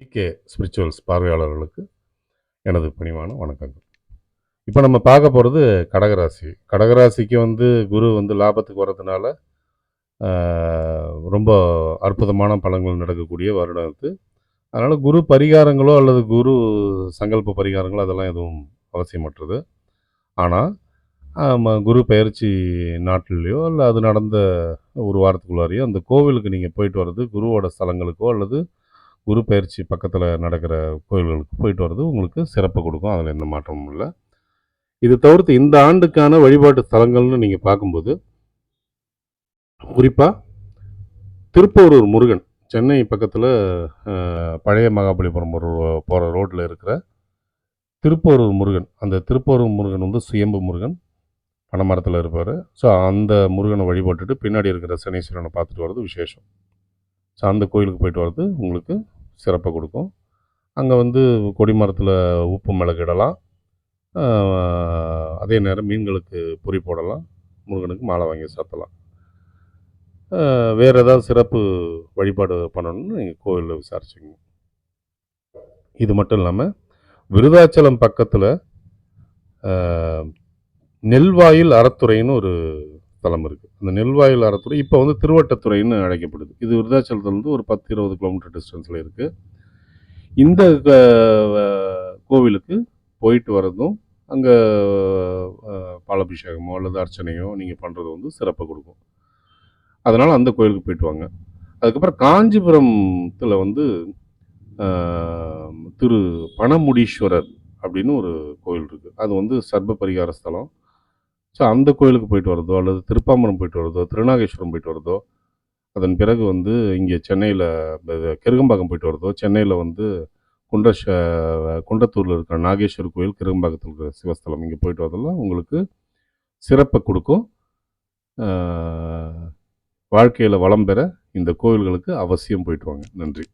K. Spirituals பார்வையாளர்களுக்கு எனது பணிவான வணக்கங்கள். இப்போ நம்ம பார்க்க போகிறது கடகராசி. கடகராசிக்கு வந்து குரு வந்து லாபத்துக்கு வர்றதுனால ரொம்ப அற்புதமான பலன்கள் நடக்கக்கூடிய வருடம் இது. அதனால் குரு பரிகாரங்களோ அல்லது குரு சங்கல்ப பரிகாரங்களோ அதெல்லாம் எதுவும் அவசியமற்றது. ஆனால் குரு பயிற்சி நாட்டிலேயோ இல்லை அது நடந்த ஒரு வாரத்துக்குள்ளாரையோ அந்த கோவிலுக்கு நீங்கள் போயிட்டு வர்றது குருவோட ஸ்தலங்களுக்கோ அல்லது குரு பயிற்சி பக்கத்தில் நடக்கிற கோயில்களுக்கு போயிட்டு வர்றது உங்களுக்கு சிறப்பு கொடுக்கும். அதில் எந்த மாற்றமும் இல்லை. இது தவிர்த்து இந்த ஆண்டுக்கான வழிபாட்டு ஸ்தலங்கள்னு நீங்கள் பார்க்கும்போது குறிப்பாக திருப்போரூர் முருகன் சென்னை பக்கத்தில் பழைய மகாபலிபுரம் போகிற ரோட்டில் இருக்கிற திருப்போரூர் முருகன். அந்த திருப்போரூர் முருகன் வந்து சுயம்பு முருகன். பனைமரத்தில் இருப்பார். ஸோ அந்த முருகனை வழிபட்டுட்டு பின்னாடி இருக்கிற சனீஸ்வரனை பார்த்துட்டு வர்றது விசேஷம். ஸோ அந்த கோயிலுக்கு போயிட்டு வர்றது உங்களுக்கு சிறப்பை கொடுக்கும். அங்கே வந்து கொடிமரத்தில் உப்பு மிளகு இடலாம் அதே நேரம் மீன்களுக்கு பொறி போடலாம். முருகனுக்கு மாலை வாங்கி சாத்தலாம். வேறு ஏதாவது சிறப்பு வழிபாடு பண்ணணும்னு நீங்கள் கோவிலில் விசாரிச்சுக்கணும் இது மட்டும் இல்லாமல் விருதாச்சலம் பக்கத்தில் நெல்வாயில் அறத்துறைன்னு ஒரு ஸ்தலம் இருக்குது அந்த நெல்வாயில் அறத்துறை இப்போ வந்து திருவட்டத்துறைன்னு அழைக்கப்படுது. இது விருதாச்சலத்துலேருந்து ஒரு பத்து இருபது கிலோமீட்டர் டிஸ்டன்ஸில் இருக்குது இந்த கோவிலுக்கு போயிட்டு வர்றதும் அங்கே பாலாபிஷேகமோ அல்லது அர்ச்சனையோ நீங்கள் பண்ணுறது வந்து சிறப்பை கொடுக்கும். அதனால் அந்த கோயிலுக்கு போயிட்டு வாங்க. அதுக்கப்புறம் காஞ்சிபுரத்தில் வந்து திரு பணமுடீஸ்வரர் அப்படின்னு ஒரு கோயில் இருக்குது அது வந்து சர்ப பரிகார ஸ்தலம். ஸோ அந்த கோயிலுக்கு போயிட்டு வரதோ அல்லது திருப்பாம்பரம் போயிட்டு வரதோ திருநாகேஸ்வரம் போயிட்டு வரதோ அதன் பிறகு வந்து இங்கே சென்னையில் கிருகம்பாக்கம் போயிட்டு வரதோ சென்னையில் வந்து குண்ட குண்டத்தூரில் இருக்கிற நாகேஸ்வர் கோயில் கிருகம்பாக்கத்தில் இருக்கிற சிவஸ்தலம் இங்கே போயிட்டு வரதெல்லாம் உங்களுக்கு சிறப்பை கொடுக்கும். வாழ்க்கையில் வளம் பெற இந்த கோயில்களுக்கு அவசியம் போயிட்டு வாங்க. நன்றி.